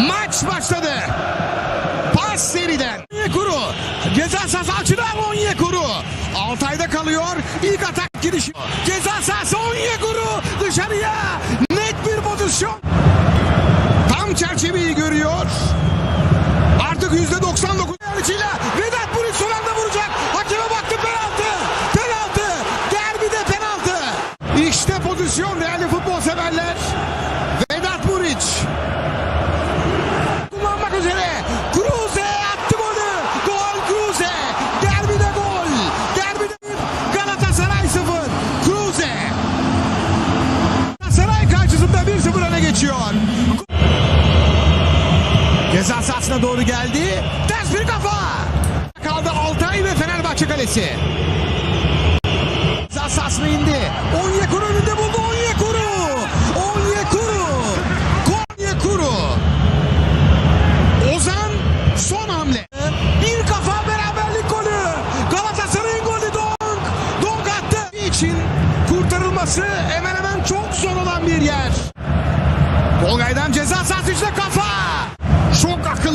Maç başladı. Pas seriden. Onyekuru. Ceza sahası açıdan Onyekuru. Altay'da kalıyor. İlk atak girişi. Ceza sahası Onyekuru. Dışarıya. Net bir pozisyon. Tam çerçeveyi görüyor. Artık %90 Ceza sahasına doğru geldi. Ters bir kafa. Kaldı Altay ve Fenerbahçe kalesi. Ceza sahasına indi. Onyekuru önünde buldu. Onyekuru. Onyekuru. Onyekuru. Ozan son hamle. Bir kafa beraberlik golü. Galatasaray'ın golü Donk. Donk attı. için kurtarılması hemen hemen çok zor olan bir yer. Tolgay'dan ceza sahası içinde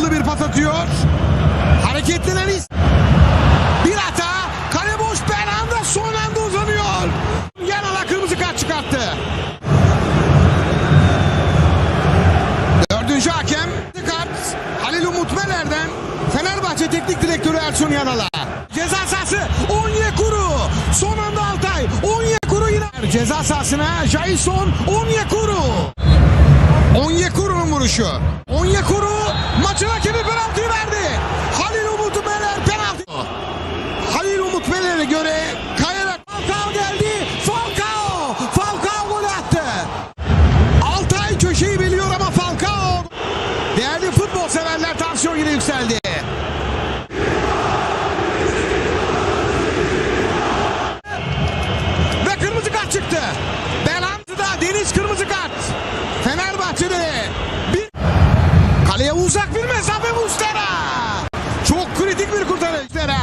akıllı bir pas atıyor. Hareketlenen. Bir hata. Kale boş Belhanda son anda uzanıyor. Yanala kırmızı kart çıkarttı. Dördüncü hakem kart Halil Umut Meler'den Fenerbahçe Teknik Direktörü Ersun Yanal'a. Ceza sahası Onyekuru. Son anda Altay. Onyekuru yine. Ceza sahasına Jason Onyekuru. Onyekuru'nun vuruşu. Onyekuru maçın hakemi penaltıyı verdi. Halil Umut Meler penaltı. Halil Umut Meler'e göre kayarak Falcao geldi. Falcao. Falcao gol attı. Altay köşeyi biliyor ama Falcao. Değerli futbol severler tansiyon yine yükseldi. Ve kırmızı kart çıktı. Belantı'da Deniz kırmızı kart. Fenerbahçe'de uzak bir mesafe Mustera. Çok kritik bir kurtarış Mustera.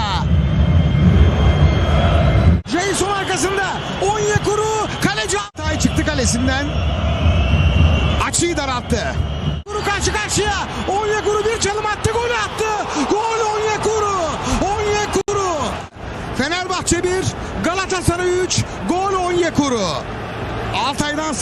Jason arkasında Onyekuru kaleci Altay çıktı kalesinden. Açıyı daralttı. Onyekuru karşı karşıya. Onyekuru bir çalım attı, gol attı. Gol Onyekuru. Onyekuru. Fenerbahçe 1, Galatasaray 3, gol Onyekuru. Altay'dan